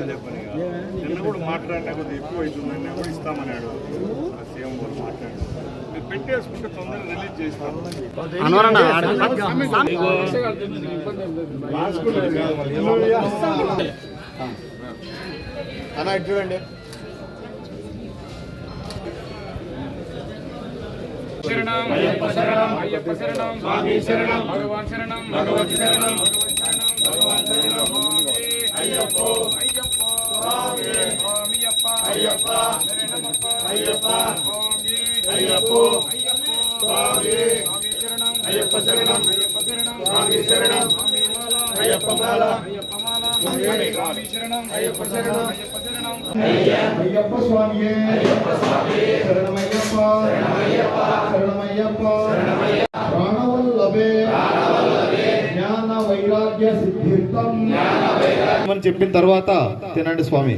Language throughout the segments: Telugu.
చెప్పినా అదే పనిగా నిన్న కూడా మాట్లాడినా కొద్దిగా ఎక్కువ అవుతుందని కూడా ఇస్తామన్నాడు. సీఎం మాట్లాడారు. మీరు పెట్టేసుకుంటే తొందరగా రిలీజ్ చేస్తాం. ఇటు చూడండి. శరణం అయ్యప్ప శరణం అయ్యప్ప శరణం స్వామి శరణం భగవాన్ శరణం భగవతి శరణం భగవాన్ శరణం స్వామి శరణం అయ్యప్ప శరణం అయ్యప్ప శరణం స్వామి శరణం అయ్యప్ప మాల అయ్యప్ప మాల స్వామి శరణం అయ్యప్ప శరణం అయ్యప్ప శరణం అయ్యప్ప స్వామియే శరణమయ్యప్ప శరణమయ్యప్ప ప్రాణవల్లభే జ్ఞాన వైరాగ్య సిద్ధిర్థం అని చెప్పిన తర్వాత తినండి స్వామి.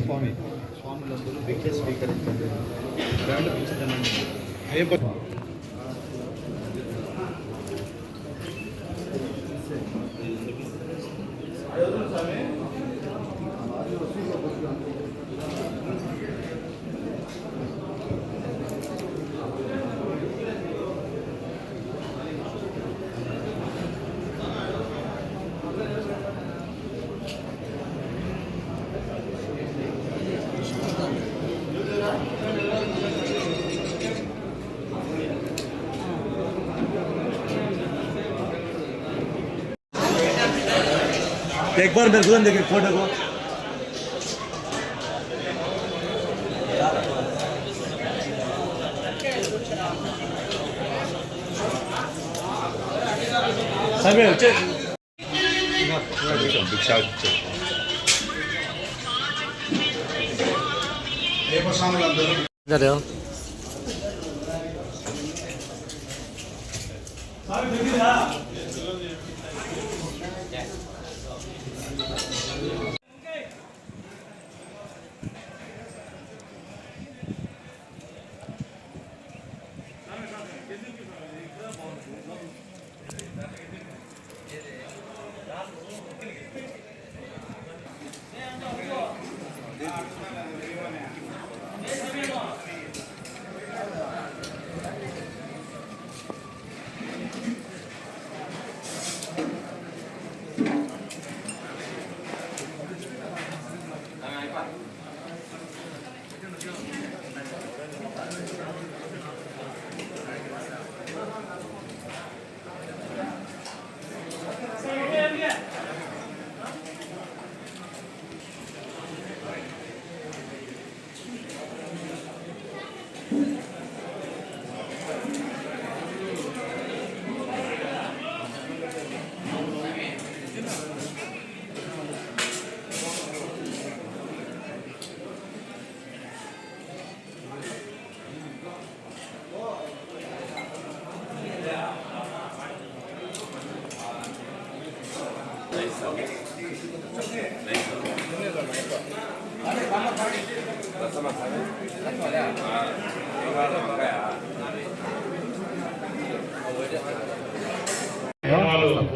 एक बार मेरे को देखिए फोटो को సరే వచ్చే వాళ్ళు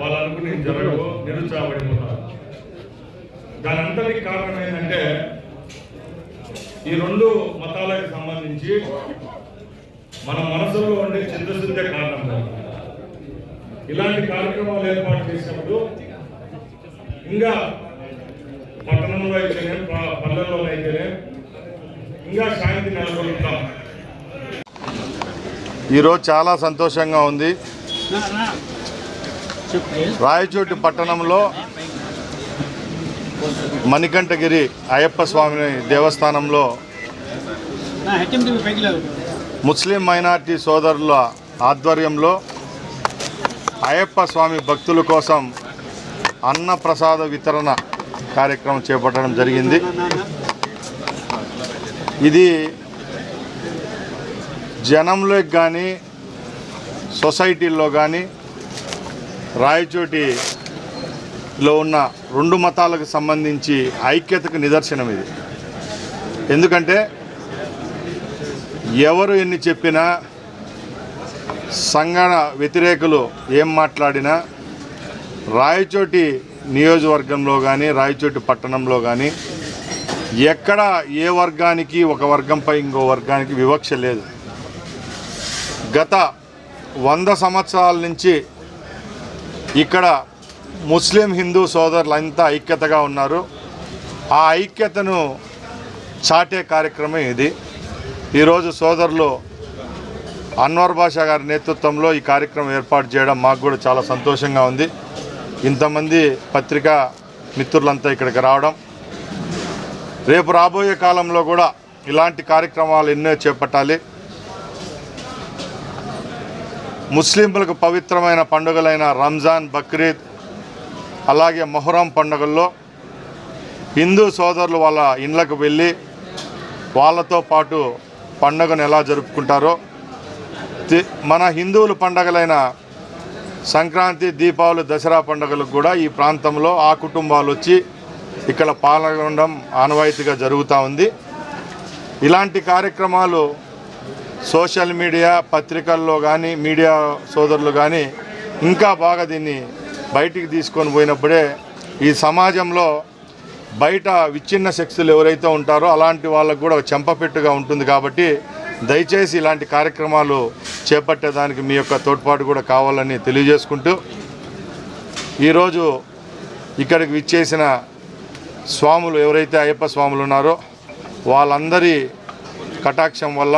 వాళ్ళు అనుకుని జరగవు నిరుత్సాహపడిపోతారు. దాని అంతటికి కారణం ఏంటంటే ఈ రెండు మతాలకు సంబంధించి మన మనసులో ఉండే చిత్తశుద్ధే కారణం. ఇలాంటి కార్యక్రమాలు ఏర్పాటు చేసినప్పుడు ఇంకా పట్టణంలో అయితేనే పల్లెల్లో అయితేనే ఇంకా శాంతి నెలకొల్పుతాం ఈరోజు చాలా సంతోషంగా ఉంది. రాయచోటి పట్టణంలో మణికంఠగిరి అయ్యప్ప స్వామి దేవస్థానంలో ముస్లిం మైనార్టీ సోదరుల ఆధ్వర్యంలో అయ్యప్ప స్వామి భక్తుల కోసం అన్నప్రసాద వితరణ కార్యక్రమం చేపట్టడం జరిగింది. ఇది జనంలోకి కానీ సొసైటీల్లో కానీ రాయచోటిలో ఉన్న రెండు మతాలకు సంబంధించి ఐక్యతకు నిదర్శనం ఇది. ఎందుకంటే ఎవరు ఎన్ని చెప్పినా సంఘ వ్యతిరేకులు ఏం మాట్లాడినా రాయచోటి నియోజకవర్గంలో కానీ రాయచోటి పట్టణంలో కానీ ఎక్కడ ఏ వర్గానికి ఒక వర్గంపై ఇంకో వర్గానికి వివక్ష లేదు. గత వంద సంవత్సరాల నుంచి ఇక్కడ ముస్లిం హిందూ సోదరులు అంతా ఐక్యతగా ఉన్నారు. ఆ ఐక్యతను చాటే కార్యక్రమం ఇది. ఈరోజు సోదరులు అన్వర్ బాషా గారి నేతృత్వంలో ఈ కార్యక్రమం ఏర్పాటు చేయడం మాకు కూడా చాలా సంతోషంగా ఉంది. ఇంతమంది పత్రికా మిత్రులంతా ఇక్కడికి రావడం రేపు రాబోయే కాలంలో కూడా ఇలాంటి కార్యక్రమాలు ఎన్నో చేపట్టాలి. ముస్లింలకు పవిత్రమైన పండుగలైన రంజాన్ బక్రీద్ అలాగే మొహరం పండుగల్లో హిందూ సోదరులు వాళ్ళ ఇండ్లకు వెళ్ళి వాళ్ళతో పాటు పండుగను ఎలా జరుపుకుంటారో మన హిందువుల పండగలైన సంక్రాంతి దీపావళి దసరా పండుగలకు కూడా ఈ ప్రాంతంలో ఆ కుటుంబాలు వచ్చి ఇక్కడ పాల్గొనడం ఆనవాయితీగా జరుగుతూ ఉంది. ఇలాంటి కార్యక్రమాలు సోషల్ మీడియా పత్రికల్లో కానీ మీడియా సోదరులు కానీ ఇంకా బాగా దీన్ని బయటికి తీసుకొని పోయినప్పుడే ఈ సమాజంలో బయట విచ్ఛిన్న శక్తులు ఎవరైతే ఉంటారో అలాంటి వాళ్ళకు కూడా చెంపపెట్టుగా ఉంటుంది కాబట్టి దయచేసి ఇలాంటి కార్యక్రమాలు చేపట్టేదానికి మీ యొక్క తోడ్పాటు కూడా కావాలని తెలియజేసుకుంటూ ఈరోజు ఇక్కడికి విచ్చేసిన స్వాములు ఎవరైతే అయ్యప్ప స్వాములు ఉన్నారో వాళ్ళందరి కటాక్షం వల్ల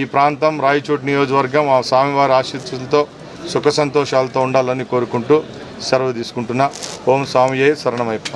ఈ ప్రాంతం రాయచోటి నియోజకవర్గం ఆ స్వామివారి ఆశీస్సులతో సుఖ సంతోషాలతో ఉండాలని కోరుకుంటూ సెలవు తీసుకుంటున్నా. ఓం స్వామియే శరణమయ్యప్ప